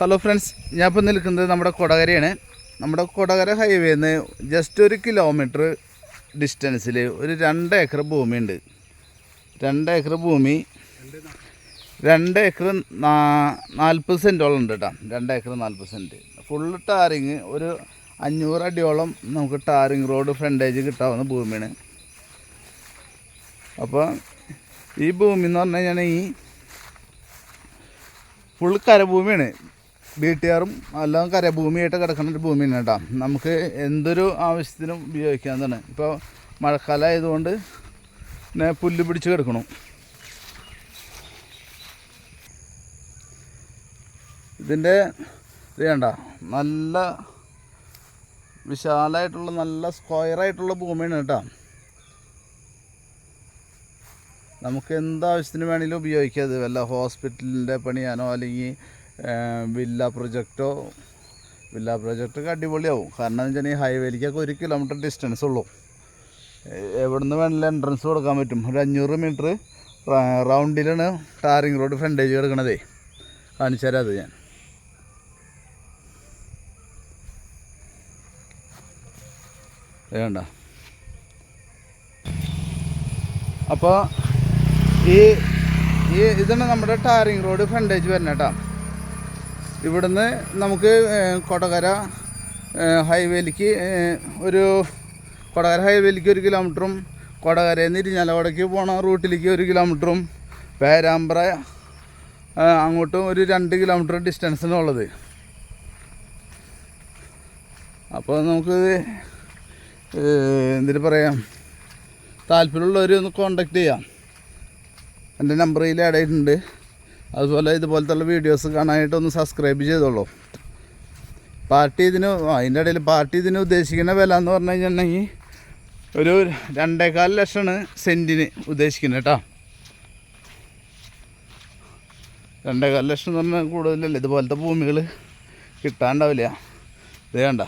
Hello friends ഞാൻ ഇപ്പോൾ നിൽക്കുന്നത് നമ്മുടെ കൊടകരയാണ്. നമ്മുടെ കൊടകര ഹൈവേയിൽ നിന്ന് ജസ്റ്റ് ഒരു കിലോമീറ്റർ ഡിസ്റ്റൻസിൽ ഒരു രണ്ട് ഏക്കർ ഭൂമിയുണ്ട്. രണ്ട് ഏക്കർ ഭൂമി രണ്ട് ഏക്കർ നാൽപ്പത് സെന്റോളം ഉണ്ട് കേട്ടോ രണ്ട് ഏക്കർ നാൽപ്പത് സെന്റ് ഫുള്ള് ടാറിങ് ഒരു അഞ്ഞൂറ് അടിയോളം നമുക്ക് ടാറിങ് റോഡ് ഫ്രണ്ടേജ് കിട്ടാവുന്ന ഭൂമിയാണ്. അപ്പോൾ ഈ ഭൂമി എന്ന് പറഞ്ഞു കഴിഞ്ഞാൽ ഈ ഫുൾ കരഭൂമിയാണ്. വീട്ടുകാരും എല്ലാം കരഭൂമിയായിട്ട് കിടക്കുന്ന ഒരു ഭൂമിയാണ് കേട്ടോ. നമുക്ക് എന്തൊരു ആവശ്യത്തിനും ഉപയോഗിക്കാവുന്നതാണ്. ഇപ്പോൾ മഴക്കാലം ആയതുകൊണ്ട് പുല്ല് പിടിച്ച് കിടക്കണം. ഇതിന്റെ ഇത് വേണ്ട നല്ല വിശാലമായിട്ടുള്ള നല്ല സ്ക്വയറായിട്ടുള്ള ഭൂമിയാണ് കേട്ടോ. നമുക്ക് എന്താവശ്യത്തിന് വേണമെങ്കിലും ഉപയോഗിക്കാം. ഇത് വല്ല ഹോസ്പിറ്റലിന്റെ പണിയാനോ അല്ലെങ്കിൽ വില്ല പ്രൊജക്റ്റോ വില്ല പ്രൊജക്റ്റൊക്കെ അടിപൊളിയാവും. കാരണം എന്ന് വെച്ചാൽ ഈ ഹൈവേയിലേക്കൊക്കെ ഒരു കിലോമീറ്റർ ഡിസ്റ്റൻസ് ഉള്ളൂ. എവിടെ നിന്ന് വേണമെങ്കിലും എൻട്രൻസ് കൊടുക്കാൻ പറ്റും. ഒരു അഞ്ഞൂറ് മീറ്റർ റൗണ്ടിലാണ് ടാറിങ് റോഡ് ഫ്രണ്ടേജ് കിടക്കണതേ. കാണിച്ചു അത് ഞാൻ. വേണ്ട അപ്പോൾ ഈ ഈ ഇതാണ് നമ്മുടെ ടാറിങ് റോഡ് ഫ്രണ്ടേജ് വരണേട്ടാ ഇവിടുന്ന് നമുക്ക് കൊടകര ഹൈവേയിലേക്ക് ഒരു കൊടകര ഹൈവേയിലേക്ക് ഒരു കിലോമീറ്ററും കൊടകരയിൽ നിന്ന് ഇരിഞ്ഞാലവടക്ക് പോണ റൂട്ടിലേക്ക് ഒരു കിലോമീറ്ററും പേരാമ്പ്ര അങ്ങോട്ടും ഒരു രണ്ട് കിലോമീറ്റർ ഡിസ്റ്റൻസിനുള്ളത് അപ്പോൾ നമുക്ക് എന്തിനു പറയാം? താല്പര്യമുള്ളവർ ഒന്ന് കോണ്ടാക്ട് ചെയ്യാം. എന്റെ നമ്പറിൽ ആഡ് ആയിട്ടുണ്ട്. അതുപോലെ ഇതുപോലത്തെ വീഡിയോസ് കാണാനായിട്ട് ഒന്ന് സബ്സ്ക്രൈബ് ചെയ്തോളൂ. പാർട്ടി ഇതിന് അതിന്റെ ഇടയിൽ പാർട്ടി ഇതിന് ഉദ്ദേശിക്കുന്ന വില എന്ന് പറഞ്ഞു കഴിഞ്ഞിട്ടുണ്ടെങ്കിൽ ഒരു രണ്ടേകാൽ ലക്ഷമാണ് സെന്റിന് ഉദ്ദേശിക്കുന്നത് കേട്ടോ. രണ്ടേകാൽ ലക്ഷം എന്ന് പറഞ്ഞാൽ കൂടുതലല്ലേ? ഇതുപോലത്തെ ഭൂമികൾ കിട്ടാണ്ടാവില്ല. ഇത് കണ്ട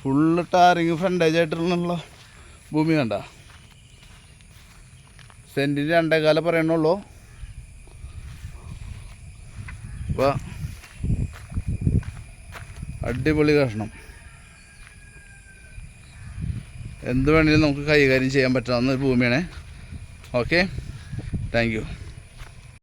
ഫുള്ള് ടാറിങ് ഫ്രണ്ടേജ് ആയിട്ടുള്ള ഭൂമി കണ്ട. സെന്റിന് രണ്ടേകാലം പറയണുള്ളൂ അപ്പോൾ അടിപൊളി കഷ്ണം. എന്ത് വേണമെങ്കിലും നമുക്ക് കൈകാര്യം ചെയ്യാൻ പറ്റാവുന്ന ഒരു ഭൂമിയാണ്. Okay thank